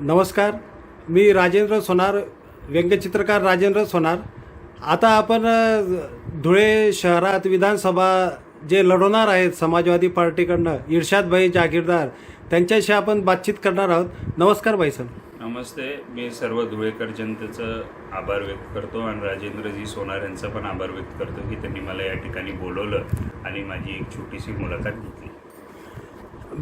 नमस्कार मी राजेंद्र सोनार व्यंगचित्रकार राजेंद्र सोनार. आता आपण धुळे शहरात विधानसभा जे लढवणार आहेत समाजवादी पार्टीकडनं इर्शादभाई जागीरदार त्यांच्याशी आपण बातचीत करणार आहोत. नमस्कार भाई सर. नमस्ते मी सर्व धुळेकर जनतेचं आभार व्यक्त करतो आणि राजेंद्रजी सोनार यांचा पण आभार व्यक्त करतो की त्यांनी मला या ठिकाणी बोलवलं आणि माझी एक छोटीशी मुलाखत घेतली.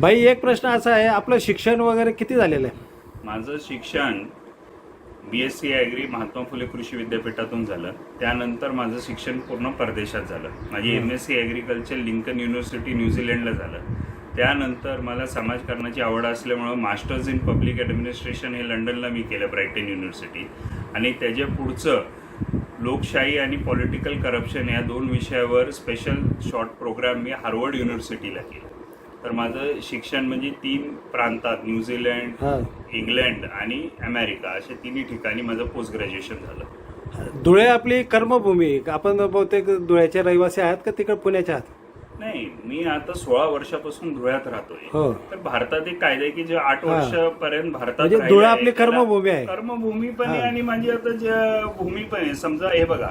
भाई एक प्रश्न असा आहे आपलं शिक्षण वगैरे किती झालेलं आहे? माझं शिक्षण B S C agri Mahatma Phule कृषी विद्यापीठातून झालं. त्यानंतर माझं शिक्षण पूर्ण परदेशात झालं. माझी M S C agriculture Lincoln university न्यूझीलंडला झालं. त्यानंतर मला समाजकारणाची आवड असल्यामुळं मास्टर्स इन पब्लिक ॲडमिनिस्ट्रेशन हे लंडनला मी केलं ब्रायटन युनिव्हर्सिटी आणि त्याच्या पुढचं लोकशाही आणि पॉलिटिकल करप्शन या दोन विषयावर स्पेशल शॉर्ट प्रोग्राम मी हार्वर्ड युनिव्हर्सिटीला केलं. तर माझं शिक्षण म्हणजे तीन प्रांतात न्यूझीलंड हां इंग्लंड आणि अमेरिका अशा तिन्ही ठिकाणी माझं पोस्ट ग्रॅज्युएशन झालं धुळे आपली कर्मभूमी आपण बहुतेक धुळ्याचे रहिवासी आहात का तिकडे पुण्याचे आहात नाही मी आता सोळा वर्षापासून धुळ्यात राहतोय हो तर भारतात एक कायदा आहे की जे आठ हा. वर्षापर्यंत भारतात म्हणजे राहिलं धुळा आपली कर्मभूमी आहे. कर्मभूमी पण आहे हा. आणि माझी आता ज्या भूमी पण आहे समजा हे बघा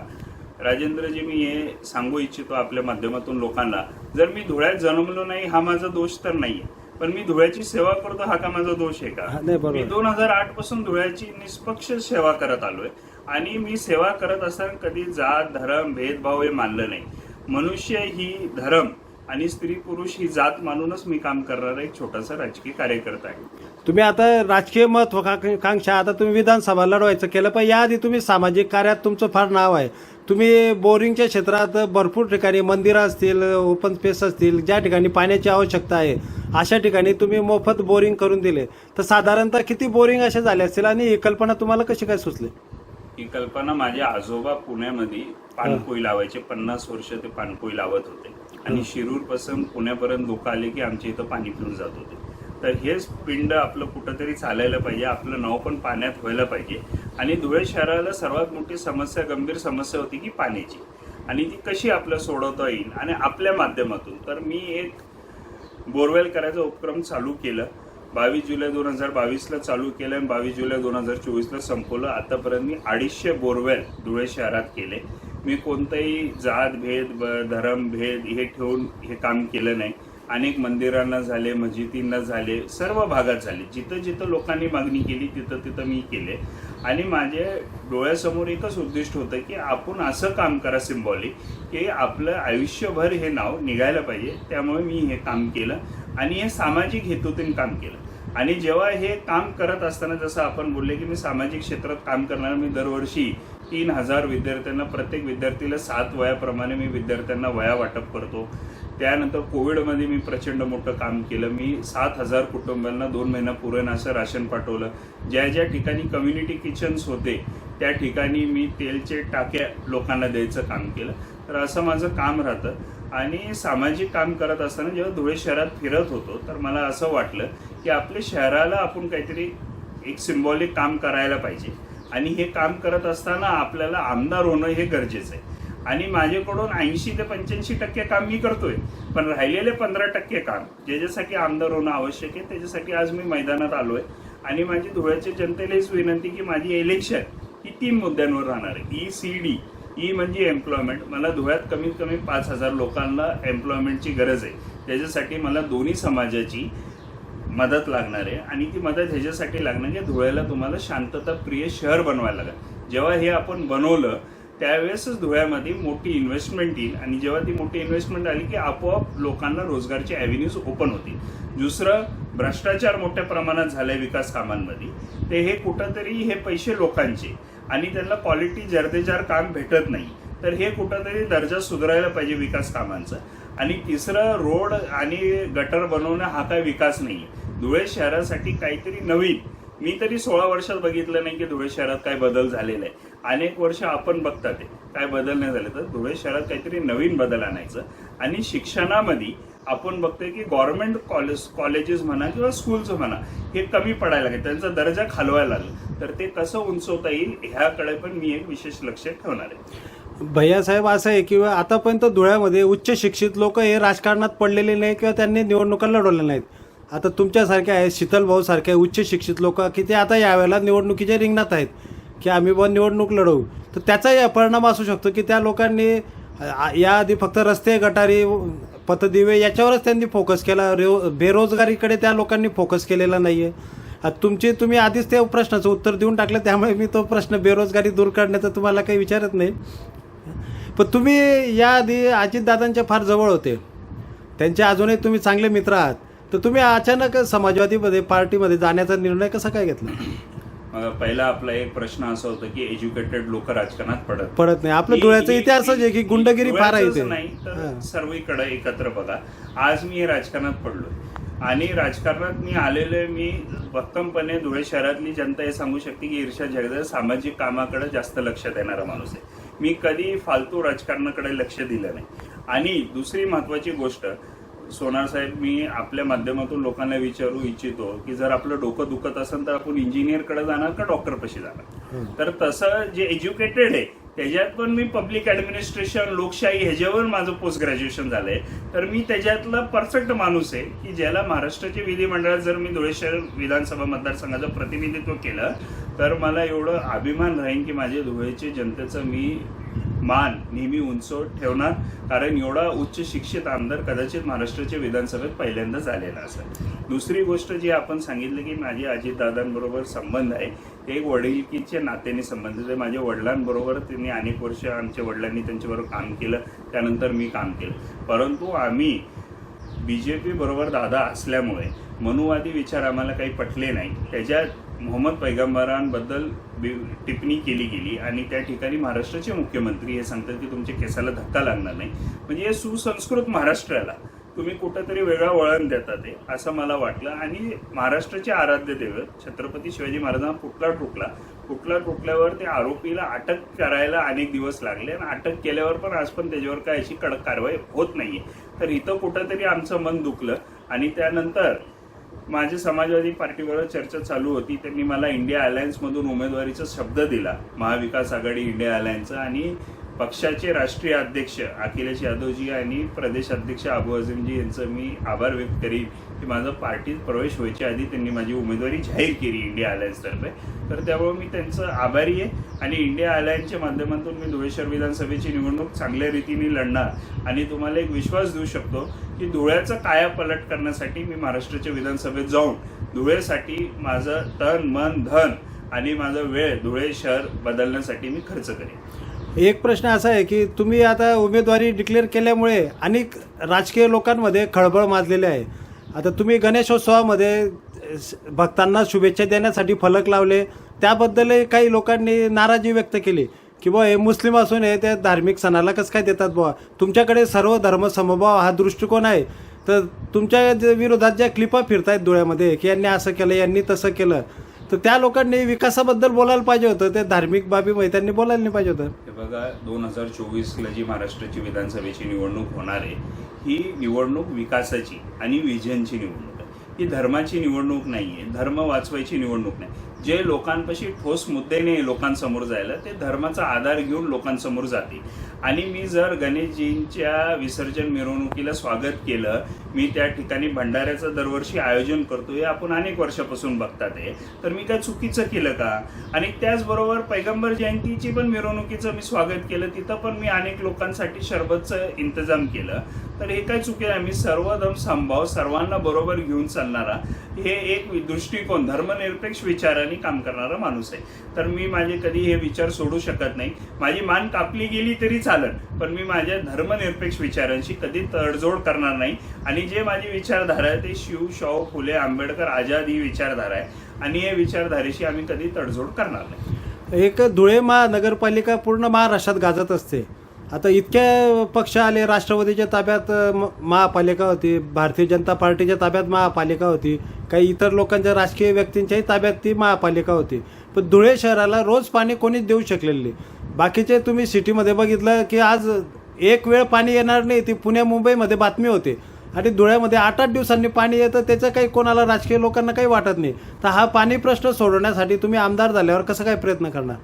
राजेंद्रजी मी हे सांगू इच्छितो आपल्या माध्यमातून लोकांना. जर मी धुळ्यात जन्मलो नाही हा माझा दोष तर नाहीये. पण मी धुळ्याची सेवा करतो हा का माझा दोष आहे हा, का नाही. मी दोन हजार आठपासून धुळ्याची निष्पक्ष सेवा करत आलोय आणि मी सेवा करत असताना कधी जात धर्म भेदभाव हे मानलं नाही. मनुष्य ही धर्म आणि स्त्री पुरुष ही जात मानूनच मी काम करणारा एक छोटासा राजकीय कार्यकर्ता आहे. तुम्ही आता राजकीय महत्वाकांक्षा आता तुम्ही विधानसभा लढवायचं केलं पण याआधी तुम्ही सामाजिक कार्यात तुमचं फार नाव आहे. तुम्ही बोरिंगच्या क्षेत्रात भरपूर ठिकाणी मंदिरं असतील ओपन स्पेस असतील ज्या ठिकाणी पाण्याची आवश्यकता आहे अशा ठिकाणी तुम्ही मोफत बोरिंग करून दिले. तर साधारणतः किती बोरिंग असे झाले असतील आणि ही कल्पना तुम्हाला कशी काय सुचली? ही कल्पना माझे आजोबा पुण्यामध्ये पानपोई लावायचे पन्नास वर्ष ते पानपोई लावत होते. आणि शिरूरपासून पुण्यापर्यंत लोक आले की आमच्या इथं पाणी पिऊन जात होते. तर हेच पिंड आपलं कुठंतरी चालायला पाहिजे आपलं नाव पण पाण्यात व्हायला पाहिजे. आणि धुळे शहराला सर्वात मोठी समस्या गंभीर समस्या होती की पाण्याची. आणि ती कशी आपलं सोडवता येईल? आणि आपल्या माध्यमातून. तर मी एक बोरवेल करायचा उपक्रम चालू केलं. बावीस जुलै दोन हजार बावीसला चालू केलं आणि बावीस जुलै दोन हजार चोवीसला संपवलं. आतापर्यंत मी अडीचशे बोरवेल धुळे शहरात केले. मी कोणताही जात भेद ब- धर्म भेद हे ठेवून हे काम केलं नाही. अनेक मंदिरांना झाले मस्जिदींना झाले सर्व भागात झाले. जिथं जिथं लोकांनी मागणी केली तिथं तिथं मी केले. आणि माझ्या डोळ्यासमोर एकच उद्दिष्ट होतं की आपण असं काम करा सिम्बॉलिक की आपलं आयुष्यभर हे नाव निघायला पाहिजे. त्यामुळे मी हे काम केलं आणि हे सामाजिक हेतूतून काम केलं. आणि जेव्हा हे काम करत असताना जसं आपण बोलले की मी सामाजिक क्षेत्रात काम करणार मी दरवर्षी तीन हजार विद्यार्थ्यांना प्रत्येक विद्यार्थीला सात वयाप्रमाणे मी विद्यार्थ्यांना वया वाटप करतो. त्यानंतर कोविडमध्ये मी प्रचंड मोठं काम केलं. मी सात हजार कुटुंबांना दोन महिना पुरण असं राशन पाठवलं. ज्या ज्या ठिकाणी कम्युनिटी किचन्स होते त्या ठिकाणी मी तेलचे टाक्या लोकांना द्यायचं काम केलं. तर असं माझं काम राहतं. आणि सामाजिक काम करत असताना जेव्हा धुळे शहरात फिरत होतो तर मला असं वाटलं की आपल्या शहराला आपण काहीतरी एक सिम्बॉलिक काम करायला पाहिजे. आणि हे काम करत असताना आपल्याला आमदार होणं हे गरजेचं आहे. आणि माझ्याकडून ऐंशी ते पंच्याऐंशी टक्के काम मी करतोय पण राहिलेले पंधरा टक्के काम ज्याच्यासाठी आमदार होणं आवश्यक आहे त्याच्यासाठी आज मी मैदानात आलोय. आणि माझी धुळ्याच्या जनतेला हीच विनंती की माझी इलेक्शन ही तीन मुद्द्यांवर राहणार आहे. ई सी डी ई म्हणजे एम्प्लॉयमेंट मला धुळ्यात कमीत कमी पाच हजार लोकांना एम्प्लॉयमेंटची गरज आहे. त्याच्यासाठी मला दोन्ही समाजाची मदत लागणार आहे आणि ती मदत ह्याच्यासाठी लागणार की धुळ्याला तुम्हाला शांतता प्रिय शहर बनवायला लागेल. जेव्हा हे आपण बनवलं त्यावेळेसच धुळ्यामध्ये मोठी इन्व्हेस्टमेंट येईल आणि जेव्हा ती मोठी इन्व्हेस्टमेंट आली की आपोआप लोकांना रोजगारचे ॲव्हेन्यूज ओपन होतील. दुसरं भ्रष्टाचार मोठ्या प्रमाणात झालाय विकास कामांमध्ये. ते हे कुठंतरी हे पैसे लोकांचे आणि त्यांना क्वालिटी जर्देजार काम भेटत नाही. तर हे कुठंतरी दर्जा सुधारायला पाहिजे विकास कामांचा. आणि तिसरं रोड आणि गटर बनवणं हा काय विकास नाही धुळे शहरासाठी काहीतरी नवीन. मी तरी सोळा वर्षात बघितलं नाही की धुळे शहरात काय बदल झालेला आहे. अनेक वर्ष आपण बघतात ते काय बदल नाही झाले तर धुळे शहरात काहीतरी नवीन बदल आणायचं. आणि शिक्षणामध्ये आपण बघतोय की गव्हर्नमेंट कॉलेज कॉलेजेस म्हणा किंवा स्कूल्स म्हणा हे कमी पडायला लागेल. त्यांचा दर्जा खालवायला लागला. तर ते कसं उंचवता येईल ह्याकडे पण मी एक विशेष लक्ष ठेवणार आहे. भैयासाहेब असं आहे की आतापर्यंत धुळ्यामध्ये उच्च शिक्षित लोक हे राजकारणात पडलेले नाही किंवा त्यांनी निवडणुका लढवल्या नाहीत. आता तुमच्यासारखे आहेत शीतल भाऊ सारखे उच्च शिक्षित लोक की ते आता यावेळेला निवडणुकीच्या रिंगणात आहेत की आम्ही बुवा निवडणूक लढवू. तर त्याचाही परिणाम असू शकतो की त्या लोकांनी याआधी फक्त रस्ते गटारी पथदिवे याच्यावरच त्यांनी फोकस केला. रेव बेरोजगारीकडे त्या लोकांनी फोकस केलेला नाही आहे तुमचे तुम्ही आधीच त्या प्रश्नाचं उत्तर देऊन टाकलं त्यामुळे मी तो प्रश्न बेरोजगारी दूर करण्याचा तुम्हाला काही विचारत नाही. पण तुम्ही याआधी अजितदादांच्या फार जवळ होते. त्यांचे अजूनही तुम्ही चांगले मित्र आहात. तर तुम्ही अचानक समाजवादीमध्ये पार्टीमध्ये जाण्याचा निर्णय कसा काय घेतला? पहिला आपला एक प्रश्न असा होता की एज्युकेटेड लोक राजकारणात पडत. पडत नाही. आपलं मी- डोळ्याचा इतिहासच आहे की गुंडगिरी फार आहे नाही तर. सर्वीकडे एकत्र बघा. आज मी हे राजकारणात पडलोय. आणि राजकारणात मी आलेले मी भक्कमपणे धुळे शहरातली जनता हे सांगू शकते की ईर्षा जगदळ सामाजिक कामाकडे जास्त लक्ष देणारा माणूस आहे. मी कधी फालतू राजकारणाकडे लक्ष दिलं नाही. आणि दुसरी महत्वाची गोष्ट सोनार साहेब मी आपल्या माध्यमातून लोकांना विचारू इच्छितो की जर आपलं डोकं दुखत असेल तर आपण इंजिनियरकडे जाणार का डॉक्टर पशी जाणार? तर तसं जे एज्युकेटेड आहे त्याच्यात पण मी पब्लिक ऍडमिनिस्ट्रेशन लोकशाही ह्याच्यावर माझं पोस्ट ग्रॅज्युएशन झालंय. तर मी त्याच्यातला परफेक्ट माणूस आहे की ज्याला महाराष्ट्राच्या विधिमंडळात जर मी धुळे शहर विधानसभा मतदारसंघाचं प्रतिनिधित्व केलं तर मला एवढं अभिमान राहीन की माझे धुळेचे जनतेचं मी मान नेहमी उंच ठेवणार कारण एवढा उच्च शिक्षित आमदार कदाचित महाराष्ट्राच्या विधानसभेत पहिल्यांदा झालेला असेल. दुसरी गोष्ट जी आपण सांगितलं की माझे अजितदादांबरोबर संबंध आहे ते एक वडिलकीच्या नात्याने संबंधित आहे. माझ्या वडिलांबरोबर त्यांनी अनेक वर्ष आमच्या वडिलांनी त्यांच्याबरोबर काम केलं त्यानंतर मी काम केलं. परंतु आम्ही बी जे पीबरोबर दादा असल्यामुळे मनुवादी विचार आम्हाला काही पटले नाही. त्याच्यात मोहम्मद पैगंबरांबद्दल टिप्पणी केली गेली आणि त्या ठिकाणी महाराष्ट्राचे मुख्यमंत्री हे सांगतात की तुमच्या केसाला धक्का लागणार नाही. म्हणजे हे सुसंस्कृत महाराष्ट्राला. तुम्ही कुठंतरी वेगळा वळण देता ते असं मला वाटलं. आणि महाराष्ट्राचे आराध्य दैवत छत्रपती शिवाजी महाराजांना कुठला ठोकला? कुठला ठोकल्यावर ते आरोपीला अटक करायला अनेक दिवस लागले आणि अटक केल्यावर पण आज पण त्याच्यावर काय अशी कडक कारवाई होत नाहीये. तर इथं कुठंतरी आमचं मन दुखलं आणि त्यानंतर माझ्या समाजवादी पार्टीबरोबर चर्चा चालू होती त्यांनी मला इंडिया अलायन्समधून उमेदवारीचा शब्द दिला. महाविकास आघाडी इंडिया अलायन्सचा आणि पक्षाचे राष्ट्रीय अध्यक्ष अखिलेश यादवजी आणि प्रदेश अध्यक्ष अबू अझीमजी यांचं मी आभार व्यक्त करीन. की माझा पार्टीत प्रवेश व्हायच्या आधी त्यांनी माझी उमेदवारी जाहीर केली इंडिया अलायन्सतर्फे तर त्यामुळे मी त्यांचं आभारी आहे. आणि इंडिया अलायन्सच्या माध्यमातून मी धुळे शहर विधानसभेची निवडणूक चांगल्या रीतीने लढणार. आणि तुम्हाला एक विश्वास देऊ शकतो की धुळ्याचा काया पलट करण्यासाठी मी महाराष्ट्राच्या विधानसभेत जाऊन धुळेसाठी माझं तन मन धन आणि माझा वेळ धुळे शहर बदलण्यासाठी मी खर्च करेन. एक प्रश्न असा आहे की तुम्ही आता उमेदवारी डिक्लेअर केल्यामुळे अनेक राजकीय लोकांमध्ये खळबळ माजलेली आहे. आता तुम्ही गणेशोत्सवामध्ये भक्तांना शुभेच्छा देण्यासाठी फलक लावले. त्याबद्दलही काही लोकांनी नाराजी व्यक्त केली की बुवा हे मुस्लिम असून हे त्या धार्मिक सणाला कसं काय देतात बुवा? तुमच्याकडे सर्व धर्म समभाव हा दृष्टिकोन आहे. तर तुमच्या विरोधात ज्या क्लिपा फिरतायत डोळ्यामध्ये की यांनी असं केलं यांनी तसं केलं. तर त्या लोकांनी विकासाबद्दल बोलायला पाहिजे होतं. ते धार्मिक बाबी त्यांनी बोलायला नाही पाहिजे होतं. हे बघा दोन हजार चोवीसला जी महाराष्ट्राची विधानसभेची निवडणूक होणार आहे ही निवडणूक विकासाची आणि विजनची निवडणूक आहे. ही धर्माची निवडणूक नाही आहे धर्म वाचवायची निवडणूक नाही. जे लोकांपाशी ठोस मुद्द्याने लोकांसमोर जायला ते धर्माचा आधार घेऊन लोकांसमोर जातील. आणि मी जर गणेशजींच्या विसर्जन मिरवणुकीला स्वागत केलं मी त्या ठिकाणी भंडाऱ्याचं दरवर्षी आयोजन करतो हे आपण अनेक वर्षापासून बघतात आहे तर मी काय चुकीचं केलं का? आणि त्याचबरोबर पैगंबर जयंतीची पण मिरवणुकीचं मी स्वागत केलं तिथं पण मी अनेक लोकांसाठी शरबतचं इंतजाम केलं. तर हे काय चुकीचं आहे? मी सर्वधम संभाव सर्वांना बरोबर घेऊन चालणारा हे एक दृष्टिकोन धर्मनिरपेक्ष विचाराने काम करणारा माणूस आहे. तर मी माझे कधी हे विचार सोडू शकत नाही. माझी मान कापली गेली तरी चालत पण मी माझ्या धर्मनिरपेक्ष विचारांशी कधी तडजोड करणार नाही. आणि जे माझी विचारधारा आहे ते शिव शाहू फुले आंबेडकर आझाद ही विचारधारा आहे. आणि या विचारधारेशी आम्ही कधी तडजोड करणार नाही. एक धुळे महानगरपालिका पूर्ण महाराष्ट्रात गाजत असते. आता इतके पक्ष आले राष्ट्रवादीच्या ताब्यात म- महापालिका होती भारतीय जनता पार्टीच्या ताब्यात महापालिका होती काही इतर लोकांच्या राजकीय व्यक्तींच्याही ताब्यात ती महापालिका होती. पण धुळे शहराला रोज पाणी कोणीच देऊ शकलेलं नाही. बाकीचे तुम्ही सिटीमध्ये बघितलं की आज एक वेळ पाणी येणार नाही ती पुण्या मुंबईमध्ये बातमी होते. आणि धुळ्यामध्ये आठ आठ दिवसांनी पाणी येतं त्याचं काही कोणाला राजकीय लोकांना काही वाटत नाही. तर हा पाणी प्रश्न सोडवण्यासाठी तुम्ही आमदार झाल्यावर कसं काय प्रयत्न करणार?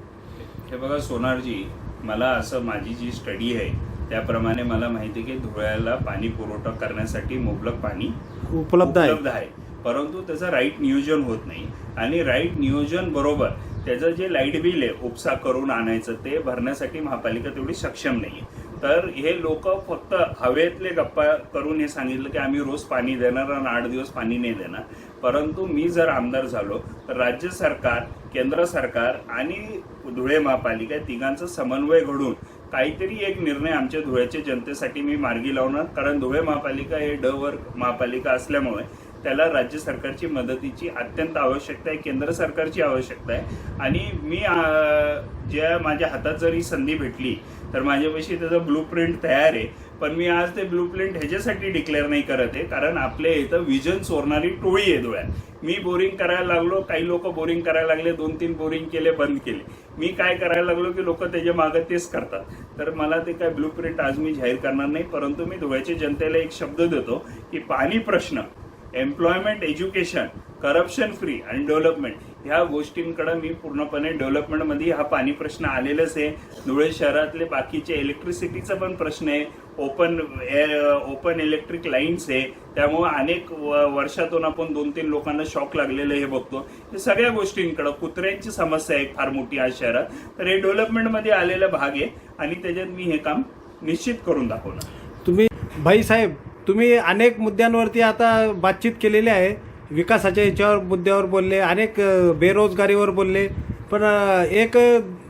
हे बघा सोनारजी मला असं माझी जी स्टडी आहे त्याप्रमाणे मला माहिती आहे की धुळ्याला पाणी पुरवठा करण्यासाठी मुबलक पाणी उपलब्ध उपलब्ध आहे. परंतु त्याचं राईट नियोजन होत नाही. आणि राईट नियोजन बरोबर त्याचं जे लाइट बिल आहे उपसा करून आणायचं ते भरण्यासाठी महापालिका तेवढी सक्षम नाही तर हे लोक फक्त हवेतले गप्पा करून हे सांगितलं की आम्ही रोज पाणी देणार आणि आठ दिवस पाणी नाही देणार. परंतु मी जर आमदार झालो तर राज्य सरकार केंद्र सरकार आणि धुळे महापालिका या तिघांचा समन्वय घडून काहीतरी एक निर्णय आमच्या धुळ्याच्या जनतेसाठी मी मार्गी लावणार. कारण धुळे महापालिका हे ड वर्ग महापालिका असल्यामुळे त्याला राज्य सरकारची मदतीची अत्यंत आवश्यकता आहे केंद्र सरकारची आवश्यकता आहे. आणि मी ज्या माझ्या हातात जर ही संधी भेटली तर माझ्यापाशी त्याचं ब्लू प्रिंट तयार आहे. पण मी आज ते ब्लू प्रिंट ह्याच्यासाठी डिक्लेअर नाही करत आहे कारण आपल्या इथं विजन चोरणारी टोळी आहे डोळ्यात. मी बोरिंग करायला लागलो काही लोक बोरिंग करायला लागले दोन तीन बोरिंग केले बंद केले. मी काय करायला लागलो की लोक त्याच्यामागे तेच करतात. तर मला ते काय ब्लू प्रिंट आज मी जाहीर करणार नाही परंतु मी धुळ्याच्या जनतेला एक शब्द देतो की पाणी प्रश्न. एम्प्लॉयमेंट एज्युकेशन करप्शन फ्री आणि डेव्हलपमेंट ह्या गोष्टींकडे मी पूर्णपणे डेव्हलपमेंटमध्ये हा पाणी प्रश्न आलेलाच आहे. धुळे शहरातले बाकीचे इलेक्ट्रिसिटीचा पण प्रश्न आहे. ओपन ओपन इलेक्ट्रिक लाईन्स आहे. त्यामुळे अनेक वर्षातून आपण दोन तीन लोकांना शॉक लागलेलं हे बघतो. हे सगळ्या गोष्टींकडं कुत्र्यांची समस्या आहे फार मोठी आज शहरात. तर हे डेव्हलपमेंटमध्ये आलेला भाग आहे आणि त्याच्यात मी हे काम निश्चित करून दाखवणार. तुम्ही भाई साहेब तुम्ही अनेक मुद्द्यांवरती आता बातचीत केलेली आहे. विकासाच्या याच्यावर मुद्द्यावर बोलले अनेक बेरोजगारीवर बोलले. पण एक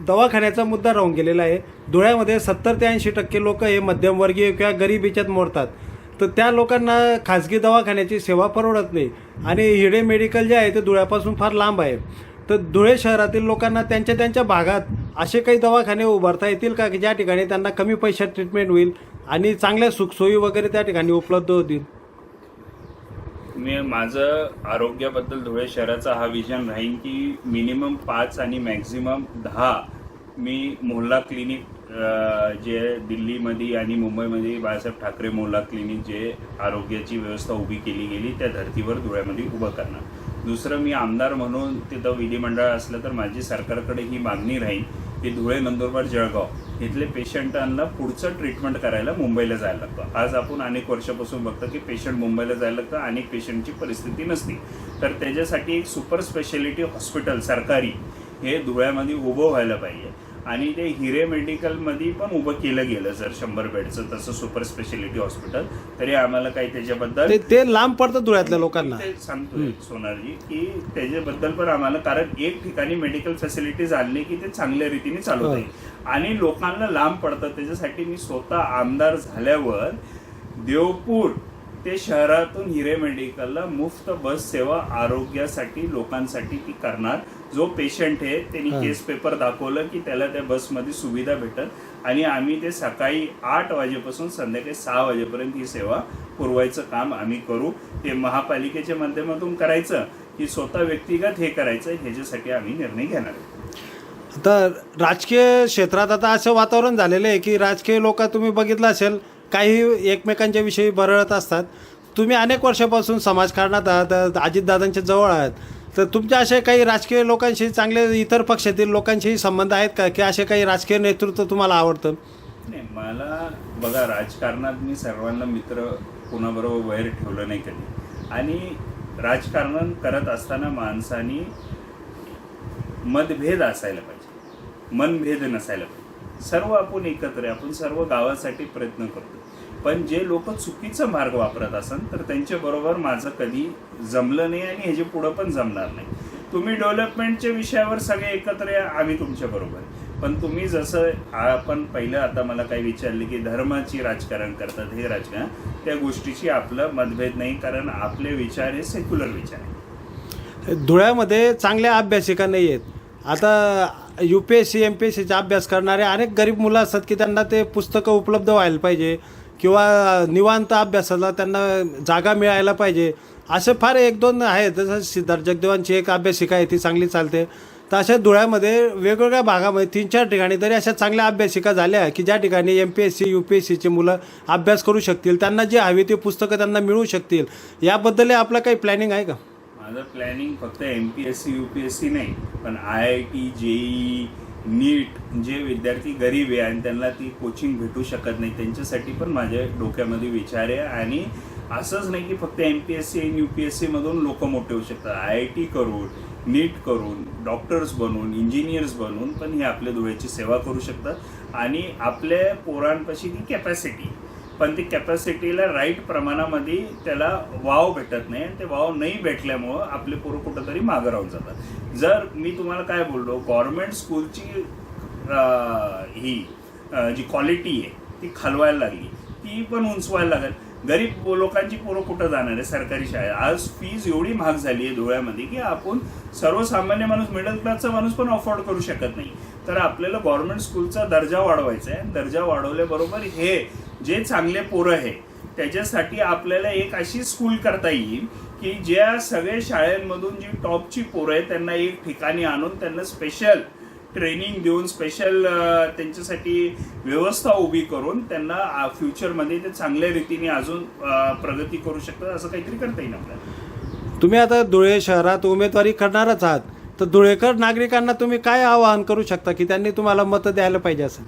दवाखान्याचा मुद्दा राहून गेलेला आहे. धुळ्यामध्ये सत्तर ते ऐंशी टक्के लोक हे मध्यमवर्गीय किंवा गरीब याच्यात मोडतात. तर त्या लोकांना खाजगी दवाखान्याची सेवा परवडत नाही. आणि हिडे मेडिकल जे आहे ते धुळ्यापासून फार लांब आहे. तर धुळे शहरातील लोकांना त्यांच्या त्यांच्या भागात असे काही दवाखाने उभारता येतील का? की ज्या ठिकाणी त्यांना कमी पैशात ट्रीटमेंट होईल? आणि चांगल्या सुखसोयी वगैरे त्या ठिकाणी उपलब्ध होतील. मी माझं आरोग्याबद्दल धुळे शहराचा हा विजन राहील की मिनिमम पाच आणि मॅक्झिमम दहा मी मोहल्ला क्लिनिक जे दिल्लीमध्ये आणि मुंबईमध्ये बाळासाहेब ठाकरे मोहल्ला क्लिनिक जे आरोग्याची व्यवस्था उभी केली गेली त्या धर्तीवर धुळ्यामध्ये उभं करणार. दुसरं मी आमदार म्हणून तिथं विधिमंडळ असलं तर माझी सरकारकडे ही मागणी राहील हे धुळे नंदुरबार जळगाव इथले पेशंटांना पुढचं ट्रीटमेंट करायला मुंबईला जायला लागतं. आज आपण अनेक वर्षापासून बघतो की पेशंट मुंबईला जायला लागतं अनेक पेशंटची परिस्थिती नसती. तर त्याच्यासाठी एक सुपर स्पेशालिटी हॉस्पिटल सरकारी हे धुळ्यामध्ये उभं व्हायला पाहिजे. आणि ते हिरे मेडिकलमध्ये पण उभं केलं गेलं जर शंभर बेडचं तसं सुपर स्पेशालिटी हॉस्पिटल तरी आम्हाला काही त्याच्याबद्दल ते ते लांब पडतं धुळ्यातल्या लोकांना. ते सांगतोय सोनारजी की त्याच्याबद्दल पण आम्हाला कारण एक ठिकाणी मेडिकल फॅसिलिटीज आणली की ते चांगल्या रीतीने चालवत आहे आणि लोकांना लांब पडतं. त्याच्यासाठी मी स्वतः आमदार झाल्यावर देवपूर ते शहरातून हिरे मेडिकलला मुफ्त बस सेवा आरोग्यासाठी लोकांसाठी ती करणार. जो पेशंट आहे त्यांनी. केस पेपर दाखवलं की त्याला त्या बसमध्ये सुविधा भेटत आणि आम्ही ते सकाळी आठ वाजेपासून संध्याकाळी सहा वाजेपर्यंत ही सेवा पुरवायचं काम आम्ही करू. ते महापालिकेच्या माध्यमातून करायचं की स्वतः व्यक्तिगत हे करायचं ह्याच्यासाठी आम्ही निर्णय घेणार आता राजकीय क्षेत्रात आता असं वातावरण झालेलं आहे की राजकीय लोक तुम्ही बघितलं असेल काही एकमेकांच्या विषयी बरळत असतात. तुम्ही अनेक वर्षापासून समाजकारणात आहात अजितदादांच्या जवळ आहात. तर तुमच्या असे काही राजकीय लोकांशी चांगले इतर पक्षातील लोकांशीही संबंध आहेत का? की असे काही राजकीय नेतृत्व तुम्हाला आवडतं? नाही मला बघा राजकारणात मी सर्वांना मित्र कोणाबरोबर वैर ठेवलं नाही कधी. आणि राजकारण करत असताना माणसानी मतभेद असायला पाहिजे. मनभेद नसायला पाहिजे. सर्व आपण एकत्र आहे आपण सर्व गावासाठी प्रयत्न करतो. पण जे लोक चुकीचा मार्ग वापरत असन तर त्यांच्या बरोबर माझं कधी जमलं नाही आणि ह्याच्या पुढं पण जमणार नाही. तुम्ही डेव्हलपमेंटच्या विषयावर सगळे एकत्र या आम्ही तुमच्या बरोबर. पण तुम्ही जसं आपण पहिलं आता मला काही विचारले की धर्माची राजकारण करतात हे राजकारण त्या गोष्टीची आपलं मतभेद नाही कारण आपले विचार हे सेक्युलर विचार आहे धुळ्यामध्ये चांगल्या अभ्यासिका नाही आहेत. आता U P S C M P S सीचा अभ्यास करणारे अनेक गरीब मुलं असतात की त्यांना ते पुस्तकं उपलब्ध व्हायला पाहिजे किंवा निवांत अभ्यासाला त्यांना जागा मिळायला पाहिजे. असे फार एक दोन आहेत. जसं सिद्धार्थ जगदेवांची एक अभ्यासिका आहे ती चांगली चालते. तर अशा धुळ्यामध्ये वेगवेगळ्या भागामध्ये तीन चार ठिकाणी तरी अशा चांगल्या अभ्यासिका झाल्या की ज्या ठिकाणी M P S C U P S सीची मुलं अभ्यास करू शकतील त्यांना जे हवी ती पुस्तकं त्यांना मिळू शकतील. याबद्दल आपलं काही प्लॅनिंग आहे का? माझं प्लॅनिंग फक्त M P S C U P S C नाही पण I I T JEE NEET जे विद्यार्थी गरीब आहे आणि त्यांना ती कोचिंग भेटू शकत नाही त्यांच्यासाठी पण माझ्या डोक्यामध्ये विचार आहे. आणि असंच नाही की फक्त एम पी एस सी आणि यू पी एस सीमधून लोक मोठे होऊ शकतात. आय आय टी करून नीट करून डॉक्टर्स बनून इंजिनियर्स बनून पण हे आपल्या धुळ्याची सेवा करू शकतात. आणि आपल्या पोरांपाशी ती कॅपॅसिटी पण ती कॅपॅसिटीला राईट प्रमाणामध्ये त्याला वाव भेटत नाही. आणि ते वाव नाही भेटल्यामुळं आपले पोरं कुठंतरी मागं राहून जातात. जर मी तुम्हाला काय बोललो गव्हर्नमेंट स्कूलची ही जी क्वालिटी आहे ती खालवायला लागली. ती पण उंचवायला लागेल. गरीब लोकांची पोरं कुठं जाणार आहे? सरकारी शाळेत. आज फीज एवढी महाग झाली आहे धुळ्यामध्ये की आपण सर्वसामान्य माणूस मिडल क्लासचा माणूस पण अफोर्ड करू शकत नाही. तर आपल्याला गव्हर्नमेंट स्कूलचा दर्जा वाढवायचा आहे. दर्जा वाढवल्याबरोबर हे जे चांगले पोरं आहे त्याच्यासाठी आपल्याला एक अशी स्कूल करता येईल की ज्या सगळ्या शाळेमधून जी टॉपची पोरं आहेत त्यांना एक ठिकाणी आणून त्यांना स्पेशल ट्रेनिंग देऊन स्पेशल त्यांच्यासाठी व्यवस्था उभी करून त्यांना फ्युचरमध्ये ते चांगल्या रीतीने अजून प्रगती करू शकतात असं काहीतरी करता येईल आपल्याला. तुम्ही आता धुळे शहरात उमेदवारी करणारच आहात. तर धुळेकर नागरिकांना तुम्ही काय आवाहन करू शकता की त्यांनी तुम्हाला मतं द्यायला पाहिजे असं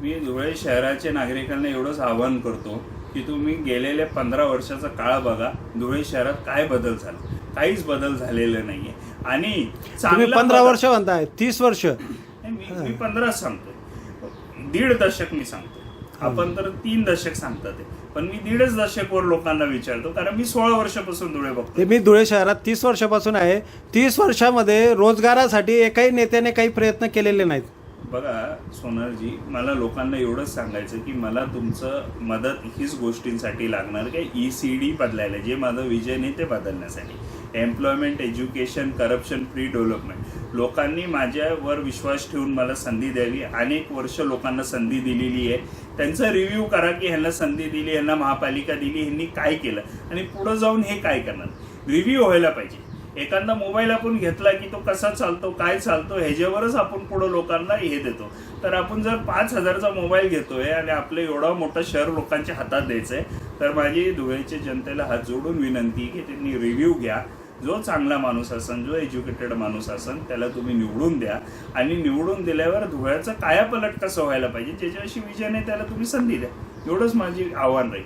मी धुळे शहराच्या नागरिकांना एवढंच आवाहन करतो की तुम्ही गेलेल्या पंधरा वर्षाचा काळ बघा धुळे शहरात काय बदल झाला. काहीच बदल झालेला नाहीये. आणि चांगला पंधरा वर्ष म्हणताय तीस वर्ष. मी पंधराच सांगतो दीड दशक मी सांगतो आपण तर तीन दशक सांगतात. पण मी दीडच दशकवर लोकांना विचारतो कारण मी सोळा वर्षापासून धुळे बघतो मी धुळे शहरात तीस वर्षापासून आहे. तीस वर्षामध्ये रोजगारासाठी एकही नेत्याने काही प्रयत्न केलेले नाहीत. बघा सोनलजी मला लोकांना एवढंच सांगायचं की मला तुमचं मदत हीच गोष्टींसाठी लागणार की? ई सी डी बदलायला जे माझं विजन आहे ते बदलण्यासाठी. Employment education corruption free development लोकांनी माझ्यावर विश्वास ठेवून मला संधी द्यावी. अनेक वर्ष लोकांना संधी दिलेली आहे. त्यांचा रिव्ह्यू करा की ह्यांना संधी दिली ह्यांना महापालिका दिली ह्यांनी काय केलं? आणि पुढं जाऊन हे काय करणार? रिव्ह्यू व्हायला पाहिजे. एखादा मोबाईल आपण घेतला की तो कसा चालतो काय चालतो ह्याच्यावरच आपण पुढं लोकांना हे देतो. तर आपण जर पाच हजारचा मोबाईल घेतोय आणि आपलं एवढा मोठा शहर लोकांच्या हातात द्यायचं आहे तर माझी धुळ्याच्या जनतेला हात जोडून विनंती की त्यांनी रिव्ह्यू घ्या. जो चांगला माणूस असन जो एज्युकेटेड माणूस असन त्याला तुम्ही निवडून द्या. आणि निवडून दिल्यावर धुळ्याचं कायापलट कसं व्हायला पाहिजे ज्याच्याशी विजय आहे त्याला तुम्ही संधी द्या. एवढंच माझी आव्हान राहील.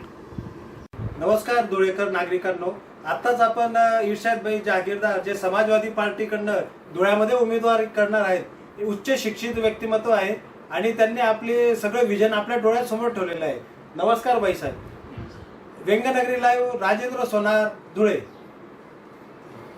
नमस्कार धुळेकर नागरिकांनो. आताच आपण अ, इर्शादभाई जहागीरदार जे समाजवादी पार्टीकडनं धुळ्यामध्ये उमेदवारी करणार आहेत हे उच्च शिक्षित व्यक्तिमत्व आहे आणि त्यांनी आपले सगळं विजन आपल्या डोळ्यासमोर ठेवलेलं आहे. नमस्कार भाई साहेब. व्यंगनगरी लाईव्ह राजेंद्र सोनार धुळे.